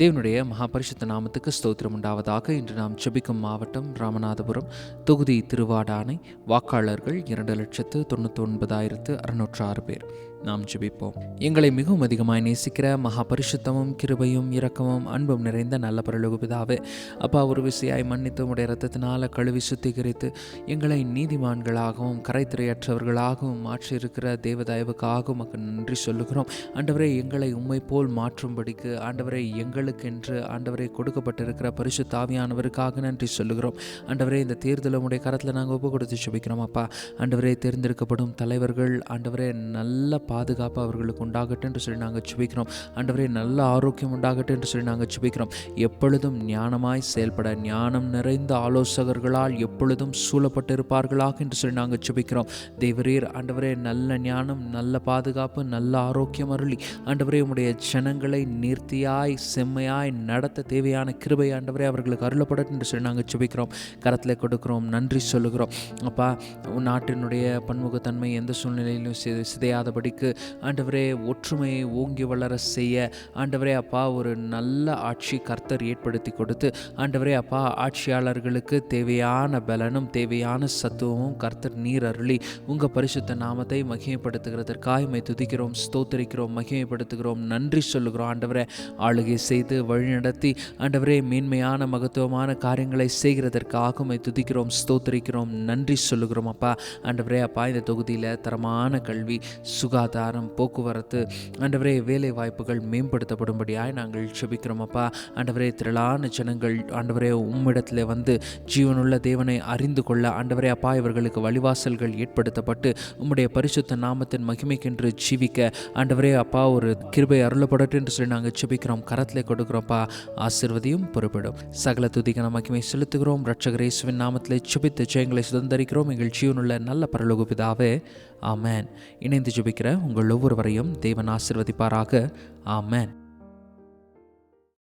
தேவனுடைய மகாபரிஷத்த நாமத்துக்கு ஸ்தோத்திரம் உண்டாவதாக. இன்று நாம் ஜெபிக்கும் மாவட்டம் ராமநாதபுரம் தொகுதி திருவாடானை. வாக்காளர்கள் இரண்டு லட்சத்து தொண்ணூற்றி ஒன்பதாயிரத்து அறுநூற்று ஆறு பேர். நாம் ஜெபிப்போம். எங்களை மிகவும் அதிகமாக நேசிக்கிற மகா பரிசுத்தமும் கிருபையும் இரக்கமும் அன்பும் நிறைந்த நல்ல பரலோக பிதாவே அப்பா ஒரு விசையாய் மன்னித்து உடைய ரத்தத்தினால் கழுவி சுத்திகரித்து எங்களை நீதிமான்களாகவும் கரைத்திரையற்றவர்களாகவும் மாற்றியிருக்கிற தேவதயவுக்காகவும் உமக்கு நன்றி சொல்லுகிறோம். ஆண்டவரே எங்களை உண்மை போல் மாற்றும்படிக்கு ஆண்டவரை எங்களுக்கென்று ஆண்டவரை கொடுக்கப்பட்டிருக்கிற பரிசு தாவியானவருக்காக நன்றி சொல்லுகிறோம். ஆண்டவரே இந்த தேர்தல் உடைய கரத்தில் நாங்கள் ஒப்பு கொடுத்து சுபிக்கிறோம் அப்பா. ஆண்டவரே தேர்ந்தெடுக்கப்படும் தலைவர்கள் ஆண்டவரே நல்ல பாதுகாப்பு அவர்களுக்கு உண்டாகட்டும் என்று சொல்லி நாங்கள் சுபிக்கிறோம் ஆண்டவரே நல்ல ஆரோக்கியம் உண்டாகட்டும் என்று சொல்லி நாங்கள் சுபிக்கிறோம் எப்பொழுதும் ஞானமாய் செயல்பட ஞானம் நிறைந்த ஆலோசகர்களால் எப்பொழுதும் சூழப்பட்டிருப்பார்களாக என்று சொல்லி நாங்கள் சுபிக்கிறோம் தேவரீர் ஆண்டவரே நல்ல ஞானம் நல்ல பாதுகாப்பு நல்ல ஆரோக்கியம் அருளி. ஆண்டவரே உடைய ஜனங்களை நீர்த்தியாய் செம்மையாய் நடத்த தேவையான கிருபை ஆண்டவரே அவர்களுக்கு அருளப்படட்டும் என்று சொல்லி நாங்கள் சுபிக்கிறோம் கரத்தில் கொடுக்கிறோம் நன்றி சொல்லுகிறோம். அப்பா நாட்டினுடைய பன்முகத்தன்மை எந்த சூழ்நிலையிலும் சிதையாதபடி எங்களுக்கு ஆண்டவரே ஒற்றுமையை ஓங்கி வளர செய்ய. ஆண்டவரே அப்பா ஒரு நல்ல ஆட்சி கர்த்தர் ஏற்படுத்தி கொடுத்து ஆண்டவரே அப்பா ஆட்சியாளர்களுக்கு தேவையான பலனும் தேவையான சத்துவமும் கர்த்தர் நீர் அருளி. உங்கள் பரிசுத்த நாமத்தை மகிமைப்படுத்துகிறதற்காக உம்மை துதிக்கிறோம் ஸ்தோத்தரிக்கிறோம் மகிமைப்படுத்துகிறோம். நன்றி சொல்லுகிறோம் ஆண்டவரே. ஆளுகை செய்து வழிநடத்தி ஆண்டவரே மேன்மையான மகத்துவமான காரியங்களை செய்கிறதற்காக உம்மை துதிக்கிறோம் ஸ்தோத்தரிக்கிறோம். நன்றி சொல்லுகிறோம் அப்பா. ஆண்டவரே அப்பா இந்த தொகுதியில் தரமான கல்வி சுகாதாரம் போக்குவரத்து ஆண்டவரே வேலை வாய்ப்புகள் மேம்படுத்தப்படும்படியாய் நாங்கள் செபிக்கிறோமப்பா. அண்டவரே ஆண்டவரே திரளான ஜனங்கள் ஆண்டவரே உம்மிடத்தில் வந்து ஜீவனுள்ள தேவனை அறிந்து கொள்ள ஆண்டவரே அப்பா இவர்களுக்கு வழிவாசல்கள் ஏற்படுத்தப்பட்டு உம்முடைய பரிசுத்த நாமத்தின் மகிமைக்கென்று ஜீவிக்க ஆண்டவரே அப்பா ஒரு கிருபை அருளப்படட்டும் என்று சொல்லி நாங்கள் செபிக்கிறோம். கரத்தில் கொடுக்குறோம்ப்பா. ஆசிர்வதியும் பொறுப்பிடும். சகல துதிக்கான மகிமை செலுத்துகிறோம். ரட்சகரேசுவின் நாமத்தில் செபித்து ஜெயங்களை சுதந்தரிக்கிறோம். எங்கள் ஜீவனுள்ள நல்ல பரலோக ஆமேன். இணைந்து ஜெபிக்கிற உங்கள் ஒவ்வொருவரையும் தேவன் ஆசிர்வதிப்பாராக. ஆமேன்.